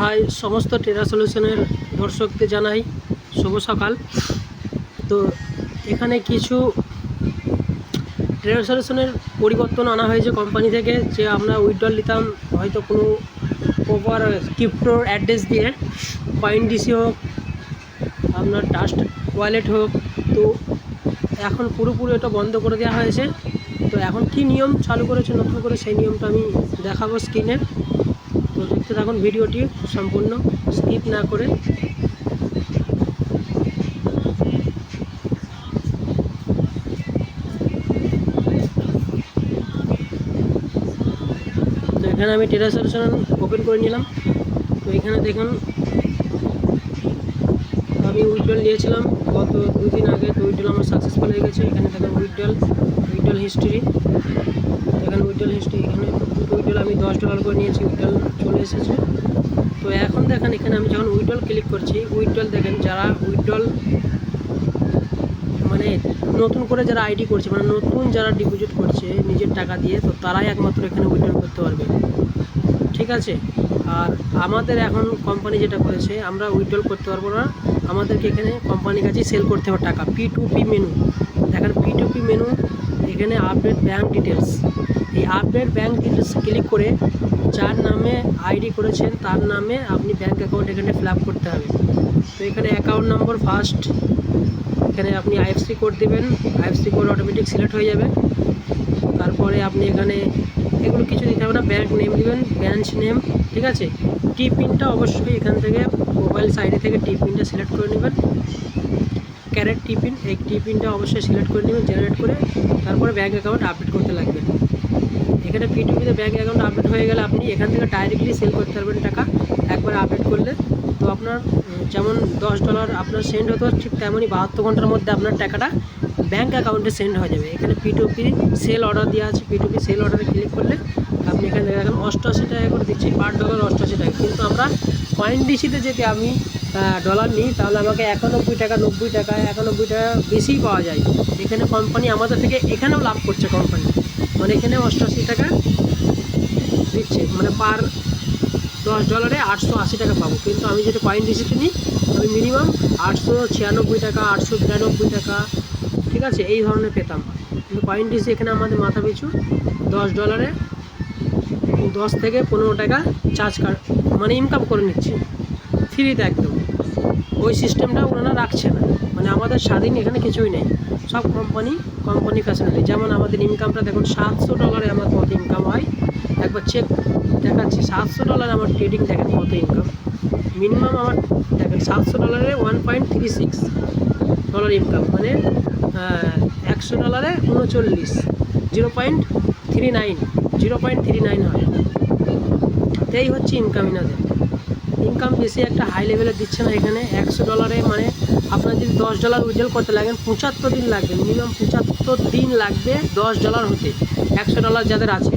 High, সমস্ত টেরা সলিউশনের দর্শকদের জানাই, শুভ সকাল। তো এখানে কিছু টেরা সলিউশনের পরিবর্তন আনা হয়েছে কোম্পানি থেকে, যে আমরা উইথড্রল নিতাম, হয়তো কোনো প্রপার ক্রিপ্টোর অ্যাড্রেস দিয়ে কয়েন ডিসি হোক, আপনার ট্রাস্ট ওয়ালেট হোক, তো এখন পুরোপুরি এটা বন্ধ করে দেওয়া হয়েছে। তো এখন কি নিয়ম চালু করেছে, নতুন করে সেই নিয়মটা আমি দেখাবো স্ক্রিনে তো দেখতে থাকুন, ভিডিওটি সম্পূর্ণ স্কিপ না করে তো এখানে আমি টেরা সলিউশন ওপেন করে নিলাম। তো এখানে দেখুন, আমি উইড্রল নিয়েছিলাম গত দুদিন আগে, তো উইড্রল আমার সাকসেসফুল হয়ে গেছে। এখানে দেখুন উইড্রল উইড্রল হিস্ট্রি এখানে উইড্রল হিস্ট্রি এখানে আমি দশ ডলার করে নিয়েছি, উইড্রল চলে এসেছে। তো এখন দেখেন এখানে আমি যখন উইড্রল ক্লিক করছি, উইড্রল দেখেন যারা উইড্রল মানে নতুন করে যারা আইডি করছে মানে নতুন যারা ডিপোজিট করছে নিজের টাকা দিয়ে, তো তারাই একমাত্র এখানে উইড্রল করতে পারবে। ঠিক আছে? আর আমাদের এখন কোম্পানি যেটা করেছে, আমরা উইথড্রল করতে পারব না। আমাদেরকে এখানে কোম্পানির কাছে সেল করতে হবে টাকা। পি টু পি মেনু দেখেন পি টু পি মেনু এখানে আপডেট ব্যাঙ্ক ডিটেলস এই আপডেট ব্যাঙ্ক ডিটেলস ক্লিক করে যার নামে আইডি করেছেন, তার নামে আপনি ব্যাঙ্ক অ্যাকাউন্ট এখানে ফিল করতে হবে। তো এখানে অ্যাকাউন্ট নম্বর ফার্স্ট এখানে আপনি আইএফসি কোড দেবেন আইএফসি কোড অটোমেটিক সিলেক্ট হয়ে যাবে। তারপরে আপনি এখানে এগুলো কিছু দিতে হবে না ব্যাঙ্ক নেম দিবেন ব্রাঞ্চ নেম ঠিক আছে? টি পিনটা অবশ্যই এখান থেকে মোবাইল সাইডে থেকে টি পিনটা সিলেক্ট করে নেবেন। ক্যারেট টি পিন এই টি পিনটা অবশ্যই সিলেক্ট করে নেবেন জেনারেট করে তারপরে ব্যাঙ্ক অ্যাকাউন্ট আপডেট করতে লাগবে এখানে পিটিপিতে ব্যাঙ্ক অ্যাকাউন্ট আপডেট হয়ে গেলে আপনি এখান থেকে ডাইরেক্টলি সেল করতে পারবেন টাকা। একবার আপডেট করলে। তো আপনার যেমন দশ ডলার আপনার সেন্ড হতো, ঠিক তেমনই বাহাত্তর ঘণ্টার মধ্যে আপনার টাকাটা ব্যাঙ্ক অ্যাকাউন্টে সেন্ড হয়ে যাবে। এখানে পিটুপি সেল অর্ডার দেওয়া আছে। পিটুপি সেল অর্ডারে ক্লিক করলে আপনি এখানে দেখেন অষ্টআশি টাকা করে দিচ্ছি পার ডলার অষ্টআশি টাকা। কিন্তু আমরা পয়েন্ট ডিসিতে যদি আমি ডলার নিই, তাহলে আমাকে একানব্বই টাকা, নব্বই টাকা, একানব্বই টাকা বেশিই পাওয়া যায়। এখানে কোম্পানি আমাদের থেকে এখানেও লাভ করছে কোম্পানি মানে এখানে অষ্টআশি টাকা দিচ্ছে। মানে পার দশ ডলারে আটশো আশি টাকা পাবো। কিন্তু আমি যেটা পয়েন্ট ডিসিতে নিই, আমি মিনিমাম আটশো ছিয়ানব্বই টাকা, আটশো বিরানব্বই টাকা, ঠিক আছে? এই ধরনের পেতাম। কিন্তু পয়েন্ট ডিসি এখানে আমাদের মাথা পিছু। দশ ডলারে দশ থেকে পনেরো টাকা চার্জ কার মানে ইনকাম করে নিচ্ছে। ফ্রিতে একদম। ওই সিস্টেমটা ওনারা রাখছে না। মানে আমাদের স্বাধীন এখানে কিছুই নেই। সব কোম্পানি কোম্পানি ফ্যাসিলিটি যেমন আমাদের ইনকামটা দেখুন, সাতশো ডলারে আমার কত ইনকাম হয়। একবার চেক দেখাচ্ছি, সাতশো ডলার আমার ট্রেডিং দেখেন কত ইনকাম মিনিমাম আমার দেখেন, সাতশো ডলারে one point three six dollar income মানে একশো ডলারে উনচল্লিশ zero point three nine zero point three nine হয়। এই হচ্ছে ইনকাম ইনাদের ইনকাম বেশি একটা হাই লেভেলে দিচ্ছে না এখানে। একশো ডলারে মানে আপনার যদি দশ ডলার উইড্রল করতে লাগেন, পঁচাত্তর দিন লাগবে। মিনিমাম পঁচাত্তর দিন লাগবে দশ ডলার হতে। একশো ডলার যাদের আছে।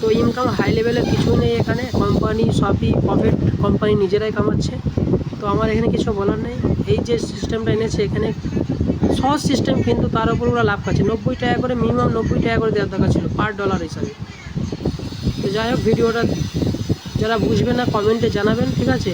তো ইনকাম হাই লেভেলের কিছুই নেই এখানে। কোম্পানি সবই প্রফিট কোম্পানি নিজেরাই কামাচ্ছে। তো আমার এখানে কিছু বলার নেই। এই যে সিস্টেমটা এনেছে এখানে, সহজ সিস্টেম কিন্তু তার উপর ওরা লাভ পাচ্ছে নব্বই টাকা করে মিনিমাম নব্বই টাকা করে দেওয়ার দরকার ছিল পার ডলার হিসাবে। তো যাই হোক, ভিডিওটা যারা বুঝবে না কমেন্টে জানাবেন ঠিক আছে?